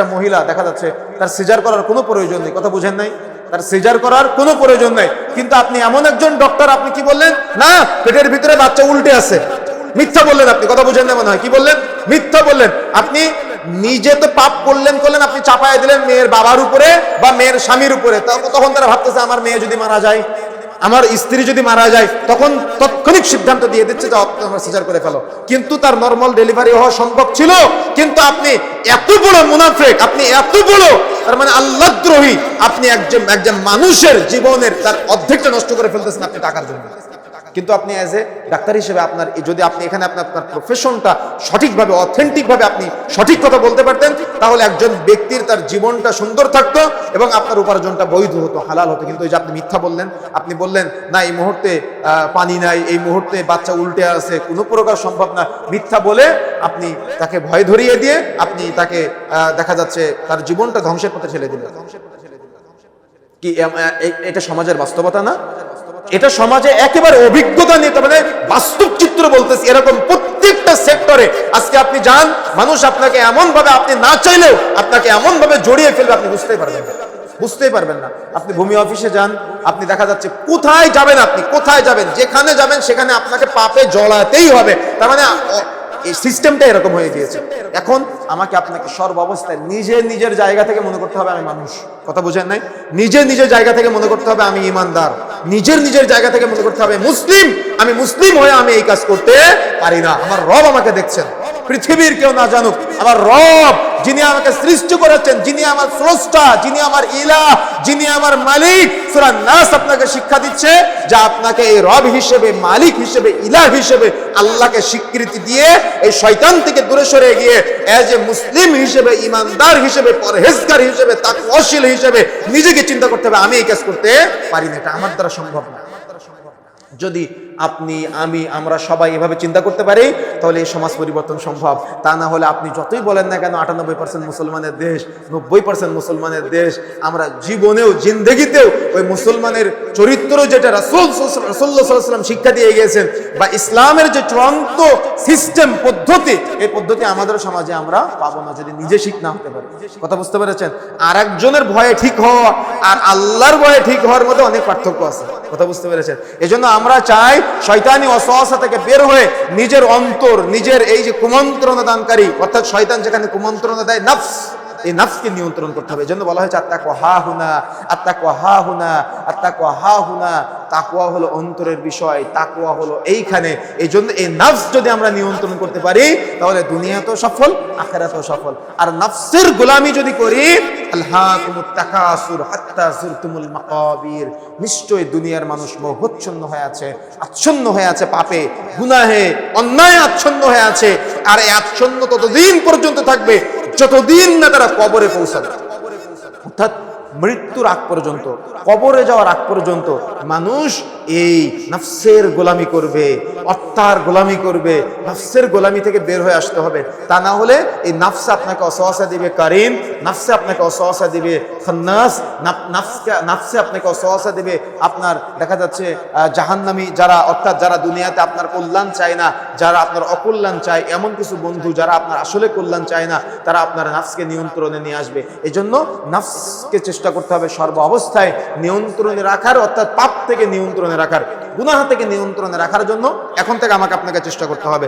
একটা মহিলা দেখা যাচ্ছে তার সিজার করার কোনো প্রয়োজন নেই। কথা বুঝেন নাই? তার সিজার করার কোনো প্রয়োজন নেই। কিন্তু আপনি এমন একজন ডক্টর আপনি কি বললেন? না, পেটের ভিতরে বাচ্চা উল্টে আছে। মিথ্যা বললেন আপনি। কথা বুঝেন না মনে হয়? কি বললেন? মিথ্যা বললেন। আপনি নিজে তো পাপ করলেন করলেন, আপনি চাপায় দিলেন মেয়ের বাবার উপরে বা মেয়ের স্বামীর উপরে। তখন তারা ভাবতেছে, আমার মেয়ে যদি মারা যায় আমার স্ত্রী যদি মারা যায়, তখন তৎক্ষণিক সিদ্ধান্ত দিয়ে দিচ্ছে যে আপনার সিজার করে ফেলো। কিন্তু তার নর্মাল ডেলিভারি হওয়া সম্ভব ছিল। কিন্তু আপনি এত বড় মুনাফেক, আপনি এত বড়, তার মানে আল্লাহদ্রোহী, আপনি একজন একজন মানুষের জীবনের তার অর্ধেকটা নষ্ট করে ফেলতেছেন আপনি টাকার জন্য। কিন্তু আপনি অ্যাজ এ ডাক্তার হিসেবে আপনার যদি আপনি এখানে আপনার আপনার প্রফেশনটা সঠিকভাবে অথেন্টিকভাবে আপনি সঠিক কথা বলতে পারতেন, তাহলে একজন ব্যক্তির তার জীবনটা সুন্দর থাকতো এবং আপনার উপার্জনটা বৈধ হতো, হালাল হতো। কিন্তু এই যে আপনি মিথ্যা বললেন, আপনি বললেন, না, এই মুহূর্তে পানি নাই, এই মুহূর্তে বাচ্চা উল্টে আছে কোনো প্রকার সম্ভব না। মিথ্যা বলে আপনি তাকে ভয় ধরিয়ে দিয়ে আপনি তাকে দেখা যাচ্ছে তার জীবনটা ধ্বংসের পথে ঠেলে দিলেন। কি এটা সমাজের বাস্তবতা না? এটা সমাজে একেবারে অভিজ্ঞতা নিয়ে মানে বাস্তব চিত্র বলতেছি, এরকম প্রত্যেকটা সেক্টরে আজকে আপনি যান, মানুষ আপনাকে এমন ভাবে আপনি না চাইলেও আপনাকে এমন ভাবে জড়িয়ে ফেলবে, আপনি বুঝতেই পারবেন বুঝতেই পারবেন না। আপনি ভূমি অফিসে যান, আপনি দেখা যাচ্ছে কোথায় যাবেন আপনি, কোথায় যাবেন, যেখানে যাবেন সেখানে আপনাকে পাপে জড়াতেই হবে। তার মানে এই সিস্টেমটা এরকম হয়ে গিয়েছে। এখন আমাকে আপনাকে সর্ব অবস্থায় নিজে নিজের জায়গা থেকে মনে করতে হবে আমি মানুষ। কথা বুঝেন নাই? নিজে নিজের জায়গা থেকে মনে করতে হবে আমি ইমানদার। নিজের নিজের জায়গা থেকে মনে করতে হবে মুসলিম। আমি মুসলিম হয়ে আমি এই কাজ করতে পারি না। আমার রব আমাকে দেখছেন। পৃথিবীর কেউ না জানুক। আমার রব যিনি আমাকে সৃষ্টি করেছেন, যিনি আমার স্রষ্টা, যিনি আমার ইলা যিনি আমার মালিক, সুরা নাস আপনাকে শিক্ষা দিচ্ছে যে আপনাকে এই রব হিসেবে, মালিক হিসেবে ইলা হিসেবে আল্লাহকে স্বীকৃতি দিয়ে এই শয়তান থেকে দূরে সরে গিয়ে এজ এ মুসলিম হিসেবে, ইমানদার হিসেবে, পরহেজগার হিসেবে, তাকওয়াশীল হিসেবে নিজেকে চিন্তা করতে হবে, আমি এই কাজ করতে পারি না, এটা আমার দ্বারা সম্ভব না। যদি আপনি, আমি, আমরা সবাই এভাবে চিন্তা করতে পারি, তাহলে এই সমাজ পরিবর্তন সম্ভব। তা না হলে আপনি যতই বলেন না কেন, আটানব্বই পার্সেন্ট মুসলমানের দেশ, নব্বই পার্সেন্ট মুসলমানের দেশ, আমরা জীবনেও, জিন্দগিতেও ওই মুসলমানের চরিত্র যেটা রাসুল রসুল্লাহাম শিক্ষা দিয়ে গিয়েছেন, বা ইসলামের যে চূড়ান্ত সিস্টেম পদ্ধতি, এই পদ্ধতি আমাদের সমাজে আমরা পাবো না যদি নিজে শিখ না হতে পারি। কথা বুঝতে পেরেছেন? আর একজনের ভয়ে ঠিক হওয়া আর আল্লাহর ভয়ে ঠিক হওয়ার মধ্যে অনেক পার্থক্য আছে। কথা বুঝতে পেরেছেন? এজন্য আমরা চাই শয়তানি অসহসা থেকে বের হয়ে নিজের অন্তর, নিজের এই যে কুমন্ত্রণা দানকারী অর্থাৎ শয়তান যেখানে কুমন্ত্রণা দেয়, নফস এই নফসকে নিয়ন্ত্রণ করতে হবে। এজন্য বলা হয়েছে আত্মা কোহা হুনা আত্মা কোহা হুনা আত্মা কোহা হুনা তাকুয়া হলো অন্তরের বিষয় তাকুয়া হলো এইখানে। এই জন্য এই নফস যদি আমরা নিয়ন্ত্রণ করতে পারি, তাহলে দুনিয়াতেও সফল, আখেরাতেও সফল। আর নফসের গোলামি যদি করি নিশ্চয়ই দুনিয়ার মানুষ মোহচ্ছন্ন হয়ে আছে, আচ্ছন্ন হয়ে আছে পাপে, গুনাহে, অন্যায় আচ্ছন্ন হয়ে আছে। আর এই আচ্ছন্ন ততদিন পর্যন্ত থাকবে যতদিন না তারা কবরে পৌঁছাবে, অর্থাৎ মৃত্যুর আগ পর্যন্ত, কবরে যাওয়ার আগ পর্যন্ত মানুষ এই নফসের গোলামি করবে, অত্যার গোলামি করবে, নফসের গোলামি থেকে বের হয়ে আসতে হবে। তা না হলে এই নফসে আপনাকে অসহসা দিবে কারিম, নফসে আপনাকে অসহসা দিবে খান্নাস নাফসে আপনাকে অসহসা দিবে আপনার, দেখা যাচ্ছে জাহান্নামী যারা, অর্থাৎ যারা দুনিয়াতে আপনার কল্যাণ চায় না যারা আপনার অকল্যাণ চায়, এমন কিছু বন্ধু যারা আপনার আসলে কল্যাণ চায় না, তারা আপনার নাফসকে নিয়ন্ত্রণে নিয়ে আসবে। এই জন্য নাফসকে চেষ্টা করতে হবে সর্ব অবস্থায় নিয়ন্ত্রণে রাখার, অর্থাৎ পাপ থেকে নিয়ন্ত্রণে রাখার, গুনাহা থেকে নিয়ন্ত্রণে রাখার জন্য এখন থেকে আমাকে আপনাকে চেষ্টা করতে হবে।